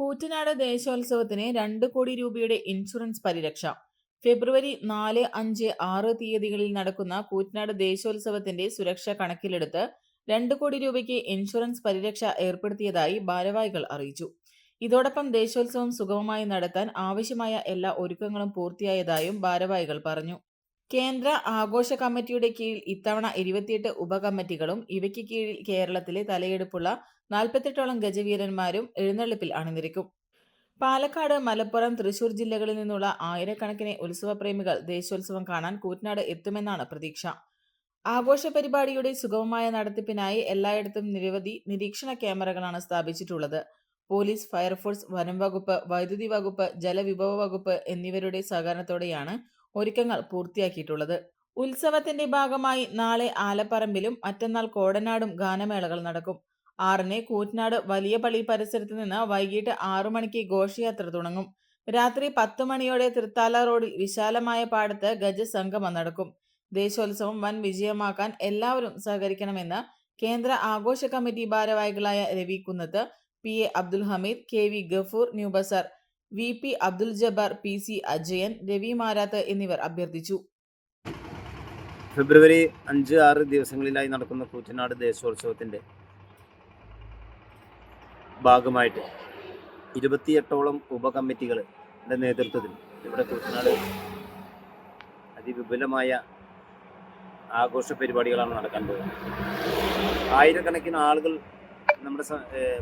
കൂറ്റനാട് ദേശോത്സവത്തിന് രണ്ട് കോടി രൂപയുടെ ഇൻഷുറൻസ് പരിരക്ഷ. ഫെബ്രുവരി നാല് അഞ്ച് ആറ് തീയതികളിൽ നടക്കുന്ന കൂറ്റനാട് ദേശോത്സവത്തിന്റെ സുരക്ഷ കണക്കിലെടുത്ത് രണ്ട് കോടി രൂപയ്ക്ക് ഇൻഷുറൻസ് പരിരക്ഷ ഏർപ്പെടുത്തിയതായി ഭാരവാഹികൾ അറിയിച്ചു. ഇതോടൊപ്പം ദേശോത്സവം സുഗമമായി നടത്താൻ ആവശ്യമായ എല്ലാ ഒരുക്കങ്ങളും പൂർത്തിയായതായും ഭാരവാഹികൾ പറഞ്ഞു. കേന്ദ്ര ആഘോഷ കമ്മിറ്റിയുടെ കീഴിൽ ഇത്തവണ ഇരുപത്തിയെട്ട് ഉപകമ്മിറ്റികളും ഇവയ്ക്ക് കീഴിൽ കേരളത്തിലെ തലയെടുപ്പുള്ള നാൽപ്പത്തെട്ടോളം ഗജവീരന്മാരും എഴുന്നള്ളിപ്പിൽ അണിനിരക്കും. പാലക്കാട് മലപ്പുറം തൃശൂർ ജില്ലകളിൽ നിന്നുള്ള ആയിരക്കണക്കിന് ഉത്സവപ്രേമികൾ ദേശോത്സവം കാണാൻ കൂറ്റനാട് എത്തുമെന്നാണ് പ്രതീക്ഷ. ആഘോഷ പരിപാടിയുടെ സുഗമമായ നടത്തിപ്പിനായി എല്ലായിടത്തും നിരവധി നിരീക്ഷണ ക്യാമറകളാണ് സ്ഥാപിച്ചിട്ടുള്ളത്. പോലീസ് ഫയർഫോഴ്സ് വനം വകുപ്പ് വൈദ്യുതി വകുപ്പ് ജലവിഭവ വകുപ്പ് എന്നിവരുടെ സഹകരണത്തോടെയാണ് ഒരുക്കങ്ങൾ പൂർത്തിയാക്കിയിട്ടുള്ളത്. ഉത്സവത്തിന്റെ ഭാഗമായി നാളെ ആലപ്പറമ്പിലും മറ്റന്നാൾ കോടനാടും ഗാനമേളകൾ നടക്കും. ആറിന് കൂറ്റനാട് വലിയ പള്ളി പരിസരത്ത് നിന്ന് വൈകിട്ട് ആറു മണിക്ക് ഘോഷയാത്ര തുടങ്ങും. രാത്രി പത്തു മണിയോടെ തൃത്താല റോഡിൽ വിശാലമായ പാടത്ത് ഗജസംഗമം നടക്കും. ദേശോത്സവം വൻ വിജയമാക്കാൻ എല്ലാവരും സഹകരിക്കണമെന്ന് കേന്ദ്ര ആഘോഷ കമ്മിറ്റി ഭാരവാഹികളായ Ravi Kunnath P. A. Abdul Hameed K. V. Gafoor ന്യൂബസർ V P Abdul Jabbar P C Ajayan Ravi Marath എന്നിവർ അഭ്യർത്ഥിച്ചു. ഫെബ്രുവരി അഞ്ച് ആറ് ദിവസങ്ങളിലായി നടക്കുന്ന കൂറ്റനാട് ദേശോത്സവത്തിന്റെ ഭാഗമായിട്ട് ഇരുപത്തിയെട്ടോളം ഉപകമ്മിറ്റികളുടെ നേതൃത്വത്തിൽ ഇവിടെ കൂറ്റനാട് അതിവിപുലമായ ആഘോഷ പരിപാടികളാണ് നടക്കാൻ പോകുന്നത്. ആയിരക്കണക്കിന് ആളുകൾ നമ്മുടെ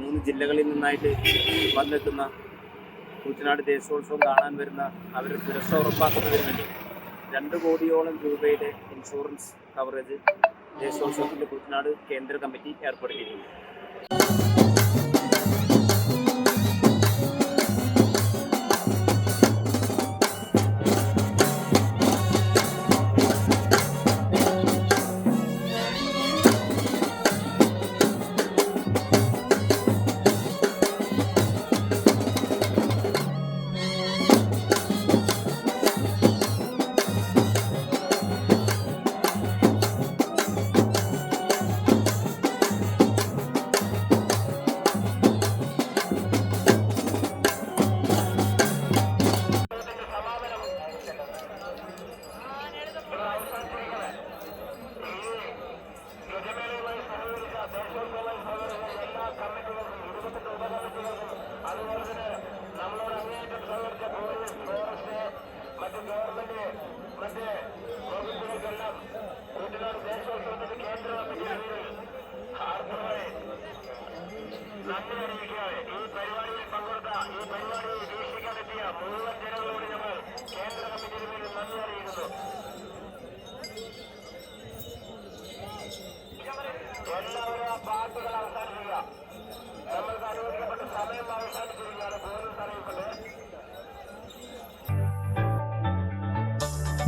മൂന്ന് ജില്ലകളിൽ നിന്നായിട്ട് വന്നെത്തുന്ന കൂറ്റനാട് ദേശോത്സവം കാണാൻ വരുന്ന അവരുടെ സുരക്ഷ ഉറപ്പാക്കുന്നതിന് വേണ്ടി രണ്ട് കോടിയോളം രൂപയുടെ ഇൻഷുറൻസ് കവറേജ് ദേശോത്സവത്തിന്റെ കുട്ടനാട് കേന്ദ്ര കമ്മിറ്റി ഏർപ്പെടുത്തിയിട്ടുണ്ട്. അതുകൊണ്ട് തന്നെ നമ്മളോട് അങ്ങേയറ്റം പോലീസ് ഫോറസ്റ്റ് മറ്റ് ഗവൺമെന്റ് മറ്റ് വകുപ്പുകൾക്കെല്ലാം കൂട്ടിനോട് ദേശോത്സവത്തിന്റെ കേന്ദ്ര കമ്മിറ്റിയിൽ ആർദ്രമായി നന്ദി അറിയിക്കുകയാണ്. ഈ പരിപാടിയിൽ പങ്കെടുത്ത ഈ പരിപാടിയിൽ വീക്ഷിക്കാനെത്തിയ മുഴുവൻ ജനങ്ങളോട് ഞങ്ങൾ കേന്ദ്ര കമ്മിറ്റിയിൽ നിന്ന്